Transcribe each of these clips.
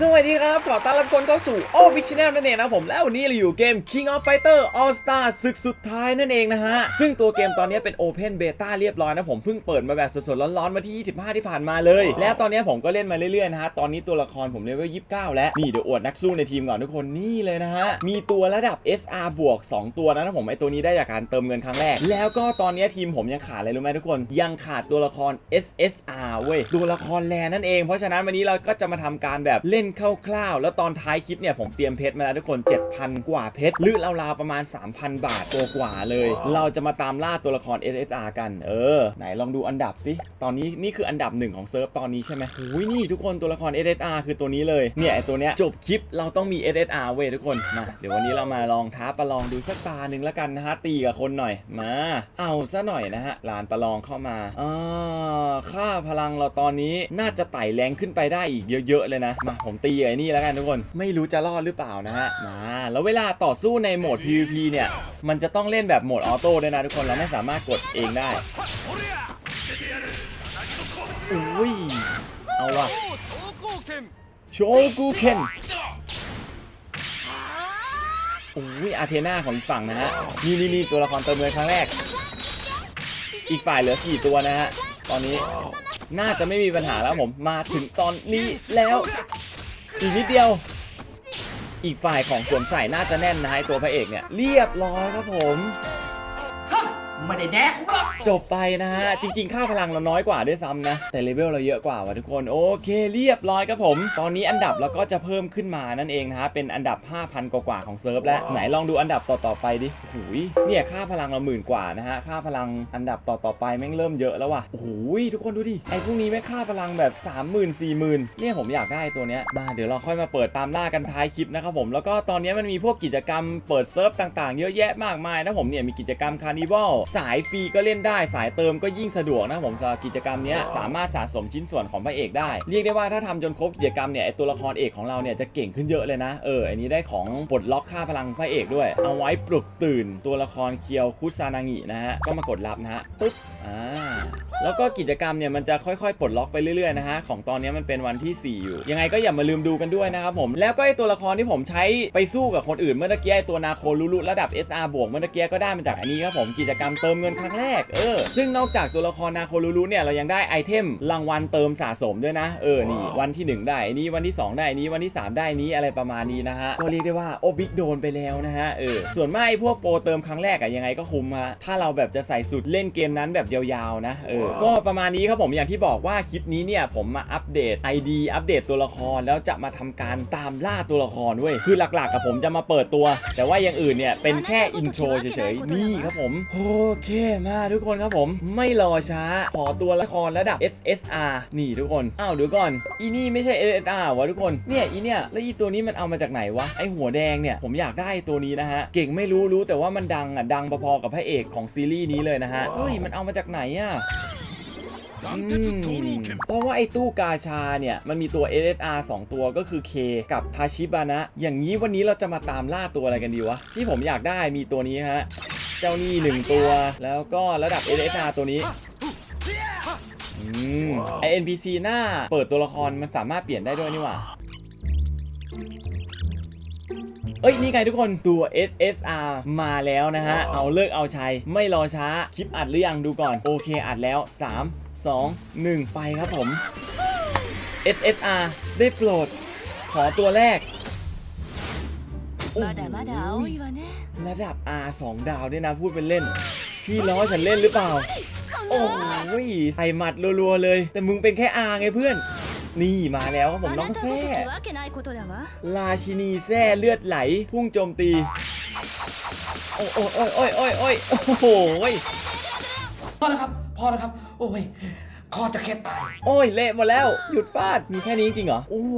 สวัสดีครับ ขอต้อนรับคนเข้าสู่ o b i c h a n n e l นั่นเองนะผมแล้ววันนี้เราอยู่เกม King of Fighter All Star ศึกสุดท้ายนั่นเองนะฮะ ซึ่งตัวเกมตอนนี้เป็น Open Beta เรียบร้อยนะผมเพิ่งเปิดมาแบบสดๆ ร้อนๆมาที่ 25 ที่ผ่านมาเลย และตอนนี้ผมก็เล่นมาเรื่อยๆนะฮะ ตอนนี้ตัวละครผมเลเวล 29 แล้ว นี่เดี๋ยวอวดนักสู้ในทีมก่อนทุกคนนี่เลยนะฮะ มีตัวระดับ SR บวก 2 ตัวนะผมไอตัวนี้ได้จากการเติมเงินครั้งแรก แล้วก็ตอนนี้ทีมผมยังขาดอะไรรู้ไหมทุกคน ยังขาดตัวละคร SSR เว้ยตัวละครแลนั่นเองเพราะฉะนั้นวันนี้เราก็จะมาทำการแบบเล่นคร่าวๆ แล้วตอนท้ายคลิปเนี่ยผมเตรียมเพชรมาแล้วทุกคน 7,000 กว่าเพชรหรือราวๆประมาณ 3,000 บาทตัวกว่าเลย เราจะมาตามล่าตัวละคร SSR กัน เออ ไหนลองดูอันดับสิ ตอนนี้นี่คืออันดับหนึ่งของเซิร์ฟตอนนี้ใช่ไหมหุยนี่ทุกคนตัวละคร SSR คือตัวนี้เลย เนี่ยไอตัวเนี้ยจบคลิปเราต้องมี SSR เว้ยทุกคน มา เดี๋ยววันนี้เรามาลองท้าประลองดูสักตาหนึ่งแล้วกันนะฮะ ตีกับคนหน่อย มา เอาซะหน่อยนะฮะ ลานประลองเข้ามาอ่าค่าพลังเราตอนนี้น่าจะไต่แรงขึ้นไปได้อีกเยอะๆเลยนะ มาผมตีไอ้นี่แล้วกันทุกคน ไม่รู้จะรอดหรือเปล่านะฮะมาแล้วเวลาต่อสู้ในโหมด PVP เนี่ย มันจะต้องเล่นแบบโหมดออโต้ด้วยนะทุกคนเราไม่สามารถกดเองได้อุ้ยเอาว่ะโชกูเคนอุ้ยอาเทนาของอีกฝั่งนะฮะนี่นี่นี่ตัวละครเติมเงินครั้งแรก อีกฝ่ายเหลือ4ตัวนะฮะตอนนี้น่าจะไม่มีปัญหาแล้วผมมาถึงตอนนี้แล้ว อีกนิดเดียว อีกฝ่ายของสวมใส่น่าจะแน่นนะฮะตัวพระเอกเนี่ย เรียบร้อยครับผม ไม่ได้แดกหรอกจบไปนะฮะ จริง ๆ ค่าพลังเราน้อยกว่าด้วยซ้ำนะ แต่เลเวลเราเยอะกว่าว่ะทุกคน โอเคเรียบร้อยครับผม ตอนนี้อันดับเราก็จะเพิ่มขึ้นมานั่นเองนะฮะ เป็นอันดับ 5,000 กว่าๆของเซิร์ฟแล้ว ไหนลองดูอันดับต่อๆไปดิหูยเนี่ยค่าพลังเราหมื่นกว่านะฮะ ค่าพลังอันดับต่อๆไปแม่งเริ่มเยอะแล้วว่ะโอ้โหทุกคนดูดิ ไอ้พวกนี้แม่งค่าพลังแบบ 30,000 40,000เนี่ยผมอยากได้ตัวเนี้ย มาเดี๋ยวเราค่อยมาเปิดตามล่ากันท้ายคลิปนะครับผม แล้วก็ตอนนี้มันมีพวกกิจกรรมเปิดเซิร์ฟต่างๆ เยอะแยะมากมายนะผมเนี่ยมีกิจกรรมคาร์นิวัลสายฟรีก็เล่นได้สายเติมก็ยิ่งสะดวกนะผมสำหรับกิจกรรมเนี้ยสามารถสะสมชิ้นส่วนของพระเอกได้ เรียกได้ว่าถ้าทำจนครบกิจกรรมเนี่ยไอตัวละครเอกของเราเนี่ยจะเก่งขึ้นเยอะเลยนะเอออันนี้ได้ของปลดล็อกค่าพลังพระเอกด้วย เอาไว้ปลุกตื่นตัวละครเคียวคุซานางินะฮะก็มากดรับนะฮะปึ๊บอ่าแล้วก็กิจกรรมเนี่ยมันจะค่อยๆ ปลดล็อกไปเรื่อยๆนะฮะของตอนนี้มันเป็นวันที่ 4 อยู่ ยังไงก็อย่ามาลืมดูกันด้วยนะครับผมแล้วก็ไอตัวละครที่ผมใช้ไปสู้กับคนอื่นเมื่อตะกี้ไอตัวนาโคลูรุระดับ SR บวกเมื่อตะกี้ก็ได้มาจากอันนี้ครับผมกิจกรรมเติมเงินครั้งแรกเออซึ่งนอกจากตัวละครนาโคลูรุเนี่ยเรายังได้ไอเทมรางวัลเติมสะสมด้วยนะเออนี่วันที่ 1 ได้อันนี้วันที่ 2 ได้อันนี้วันที่ 3 ได้อันนี้อะไรประมาณนี้นะฮะก็เรียกได้ว่าโอบิกโดนไปแล้วนะฮะเออส่วนมากไอพวกโปรเติมครั้งแรกอะยังไงก็คุ้มฮะถ้าเราแบบจะใส่สุดเล่นเกมนั้นแบบยาวๆนะเออก็ประมาณนี้ครับผมอย่างที่บอกว่าคลิปนี้เนี่ยผมมาอัปเดต ID อัปเดตตัวละครแล้วจะมาทำการตามล่าตัวละครเว้ยคือหลักๆกับผมจะมาเปิดตัว แต่ว่าอย่างอื่นเนี่ยเป็นแค่อินโทรเฉยๆนี่ครับผมโอเคมาทุกคนครับผม ไม่รอช้า ขอตัวละครระดับ SSR นี่ทุกคนอ้าวเดี๋ยวก่อน อีนี่ไม่ใช่ SSR วะทุกคนเนี่ยอีเนี่ยแล้วอีตัวนี้มันเอามาจากไหนวะไอหัวแดงเนี่ยผมอยากได้ตัวนี้นะฮะเก่งไม่รู้รู้แต่ว่ามันดังอะดังพอๆกับพระเอกของซีรีส์นี้เลยนะฮะเฮ้ยมันเอามาจากไหนอะเพราะว่าไอ้ตู้กาชาเนี่ย มันมีตัว SSR 2 ตัวก็คือ K กับทาชิบานะ อย่างนี้วันนี้เราจะมาตามล่าตัวอะไรกันดีวะ ที่ผมอยากได้มีตัวนี้ฮะ เจ้านี่หนึ่งตัว แล้วก็ระดับ LSR ตัวนี้อืมไพีซีหน้าเปิดตัวละครมันสามารถเปลี่ยนได้ด้วยนี่หว่าเอ้ยนี่ไงทุกคนตัว SSR มาแล้วนะฮะ เอาเลิกเอาชัย ไม่รอช้า คลิปอัดหรือยังดูก่อน โอเคอัดแล้ว 3 2 1 ไปครับผม SSR ได้โปรด ขอตัวแรกโอ้โห ระดับ R 2 ดาวเนี่ยนะพูดเป็นเล่น พี่ล้อฉันเล่นหรือเปล่า โอ้ยใส่หมัดรัวๆเลย แต่มึงเป็นแค่ R ไงเพื่อน นี่มาแล้วครัผมน้องแซ่ราชินีแซ่เลือดไหล พุ่งโจมตี โอ้ยโอ้ยโอ้ยโอ้ยโอ้ยโอ้ยพอแล้วครับ พอแล้วครับ โอ้ย คอจะแค่ตาย โอ้ยเละหมดแล้วหยุดฟาดมีแค่นี้จริงเหรอโอ้โห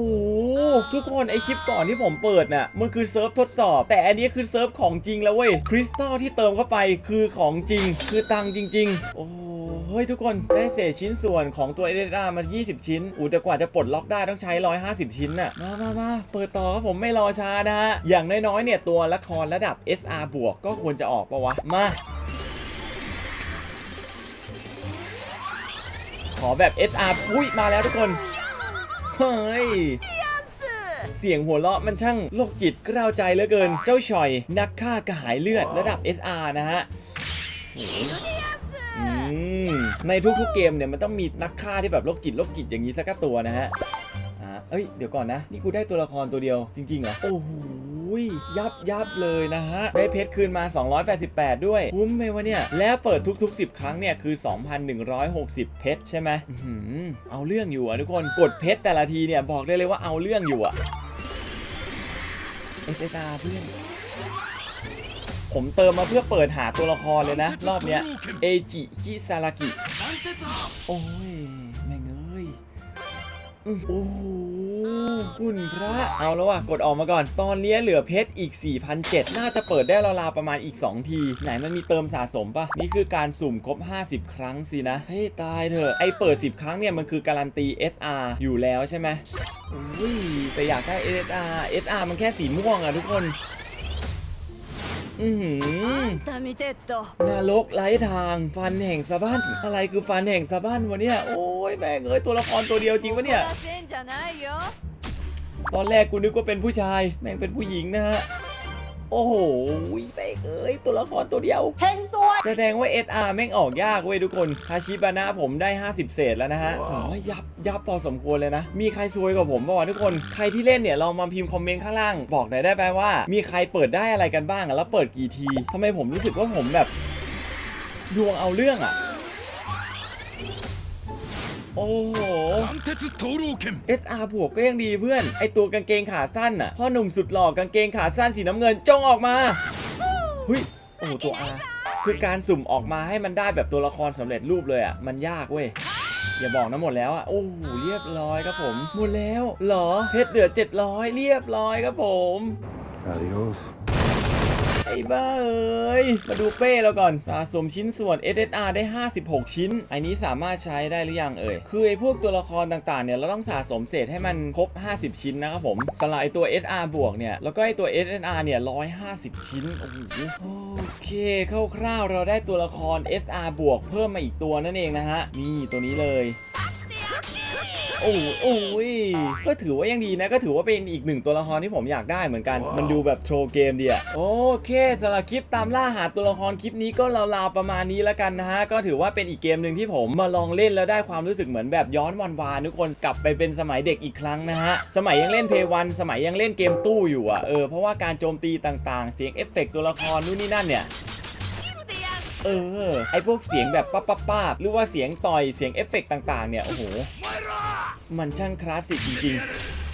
ทุกคนไอคลิปก่อนที่ผมเปิดน่ะมันคือเซิร์ฟทดสอบ แต่อันนี้คือเซิร์ฟของจริงแล้วเว้ยคริสตัลที่เติมเข้าไปคือของจริง คือตังจริง ๆ โอ้เฮ้ยทุกคนได้เศษชิ้นส่วนของตัวเอเดอามา 20 ชิ้นอูแต่กว่าจะปลดล็อกได้ต้องใช้ 150 ชิ้นน่ะ มามามาเปิดต่อครับผมไม่รอช้านะฮะ อย่างน้อยๆเนี่ยตัวละครระดับ SR บวกก็ควรจะออกปะวะ มา ขอแบบ SR อุ้ยมาแล้วทุกคน เฮ้ยเสียงหัวเราะมันช่างโลกจิตกล้าวใจเหลือเกิน เจ้าชอยนักฆ่ากระหายเลือดระดับ SR นะฮะในทุกๆเกมเนี่ยมันต้องมีนักฆ่าที่แบบโรคจิตโรคจิตอย่างนี้สักตัวนะฮะ อ่าเอ้ย เดี๋ยวก่อนนะ นี่กูได้ตัวละครตัวเดียว จริงๆเหรอ โอ้โหยับยับเลยนะฮะ ได้เพชรคืนมา 288 ด้วย คุ้มไหมวะเนี่ย แล้วเปิดทุก ๆ 10 ครั้งเนี่ย คือ 2,160 เพชรใช่ไหมอื้อหือเอาเรื่องอยู่อะทุกคน กดเพชรแต่ละทีเนี่ย บอกได้เลยว่าเอาเรื่องอยู่อะเอสตาเพื่อนผมเติมมาเพื่อเปิดหาตัวละครเลยนะ รอบเนี้ยเอจิคิซารากิ โอ้ย โอ้โหคุณพระ เอาแล้วว่ะ กดออกมาก่อน ตอนนี้เหลือเพชรอีก 4,007น่าจะเปิดได้ราวๆประมาณอีก 2 ที ไหนมันมีเติมสะสมปะนี่คือการสุ่มครบ 50 ครั้งสินะ เฮ้ย ตายเถอะ ไอเปิด 10 ครั้งเนี่ย มันคือการันตี SR อยู่แล้วใช่ไหมอุ้ยแต่อยากได้ SR SR มันแค่สีม่วงอะทุกคน อือหือนรกไร้ทางฟันแห่งสะบั้นอะไรคือฟันแห่งสะบั้นวะเนี่ยโอ้ยแม่งเอ้ยตัวละครตัวเดียวจริงวะเนี่ยตอนแรกกูนึกว่าเป็นผู้ชาย แม่งเป็นผู้หญิงนะฮะ โอ้โหแม่งเอ้ยตัวละครตัวเดียว変装แสดงว่า SR แม่งออกยากเว้ยทุกคนฮาชิบานะผมได้ 50 เศษแล้วนะฮะโอ้ยยับยับพอสมควรเลยนะ มีใครซวยกว่าผมบ้างวะทุกคน ใครที่เล่นเนี่ยลองมาพิมพ์คอมเมนต์ข้างล่าง บอกหน่อยได้ไหมว่า มีใครเปิดได้อะไรกันบ้างอะแล้วเปิดกี่ทีทำไมผมรู้สึกว่าผมแบบดวงเอาเรื่องอะ โอ้โหเอสอาบวกก็ยังดีเพื่อน ไอตัวกางเกงขาสั้นอะพ่อหนุ่มสุดหล่อกางเกงขาสั้นสีน้ำเงินจ้องออกมาหุยโอ้ตัวอาคือการสุ่มออกมาให้มันได้แบบตัวละครสำเร็จรูปเลยอะมันยากเว้ยอย่าบอกนะหมดแล้วอะโอ้เรียบร้อยครับผม หมดแล้วหรอเพชรเหลือ 700 เรียบร้อยครับผม Adios ไอ้บ้าเอ้ย มาดูเป้เราก่อน สะสมชิ้นส่วน SSR ได้ 56 ชิ้น อันนี้สามารถใช้ได้หรือยังเอ่ย คือไอ้พวกตัวละครต่างๆ เนี่ย เราต้องสะสมเศษให้มันครบ 50 ชิ้นนะครับผมสำหรับไอ้ตัว SR บวกเนี่ย แล้วก็ไอ้ตัว SSR เนี่ย 150 ชิ้น โอ้โห โอเคคร่าวๆ เราได้ตัวละคร SR บวกเพิ่มมาอีกตัวนั่นเองนะฮะ นี่ตัวนี้เลย โอ้โหโอ้ยก็ถือว่ายังดีนะ ก็ถือว่าเป็นอีกหนึ่งตัวละครที่ผมอยากได้เหมือนกัน มันดูแบบโทรเกมดีอะโอเคสำหรับคลิปตามล่าหาตัวละครคลิปนี้ก็ราวๆประมาณนี้แล้วกันนะฮะ ก็ถือว่าเป็นอีกเกมหนึ่งที่ผมมาลองเล่นแล้วได้ความรู้สึกเหมือนแบบย้อนวันวานทุกคนกลับไปเป็นสมัยเด็กอีกครั้งนะฮะ สมัยยังเล่นเพย์วันสมัยยังเล่นเกมตู้อยู่อะเออเพราะว่าการโจมตีต่างๆ เสียงเอฟเฟกต์ตัวละครนู่นนี่นั่นเนี่ยเออ ไอพวกเสียงแบบป้าป้าป้าหรือว่าเสียงต่อยเสียงเอฟเฟกต์ต่างๆ เนี่ย โอ้โห มันช่างคลาสสิกจริงๆ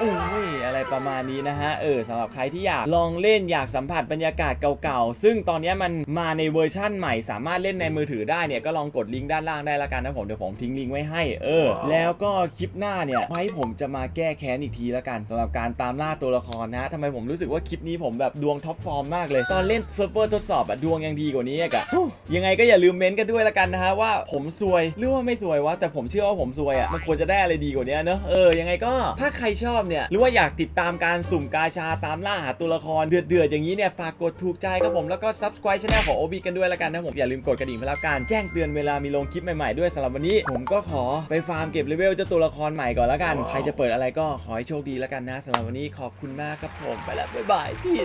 โอ้ยอะไรประมาณนี้นะฮะเออสำหรับใครที่อยากลองเล่นอยากสัมผัสบรรยากาศเก่าๆ ซึ่งตอนนี้มันมาในเวอร์ชั่นใหม่ สามารถเล่นในมือถือได้เนี่ยก็ลองกดลิงก์ด้านล่างได้ละกันนะผมเดี๋ยวผมทิ้งลิงก์ไว้ให้เออ แล้วก็คลิปหน้าเนี่ยไว้ผมจะมาแก้แค้นอีกทีละกันสำหรับการตามล่าตัวละครนะทำไมผมรู้สึกว่าคลิปนี้ผมแบบดวงท็อปฟอร์มมากเลยตอนเล่นเซิร์ฟเวอร์ทดสอบอะดวงยังดีกว่านี้อีกอะฮู้ยังไงก็อย่าลืมเม้นต์กันด้วยละกันนะฮะว่าผมซวยหรือว่าไม่ซวยวะแต่ผมเชื่อว่าผมซวยอะมันควรจะได้อะไรดีกว่านี้เนอะเออยังไงก็ถ้าใครชอบเนี่ยหรือว่าอยากติดตามการสุ่มกาชาตามล่าหาตัวละครเดือดๆอย่างนี้เนี่ยฝากกดถูกใจครับผมแล้วก็ subscribe channel ของ OB กันด้วยละกันนะผมอย่าลืมกดกระดิ่งเพื่อรับการแจ้งเตือนเวลามีลงคลิปใหม่ๆด้วยสำหรับวันนี้ ผมก็ขอไปฟาร์มเก็บเลเวลเจ้าตัวละครใหม่ก่อนละกันใครจะเปิดอะไรก็ขอให้โชคดีละกันนะสำหรับวันนี้ขอบคุณมากครับผมไปแล้วบ๊ายบายพี่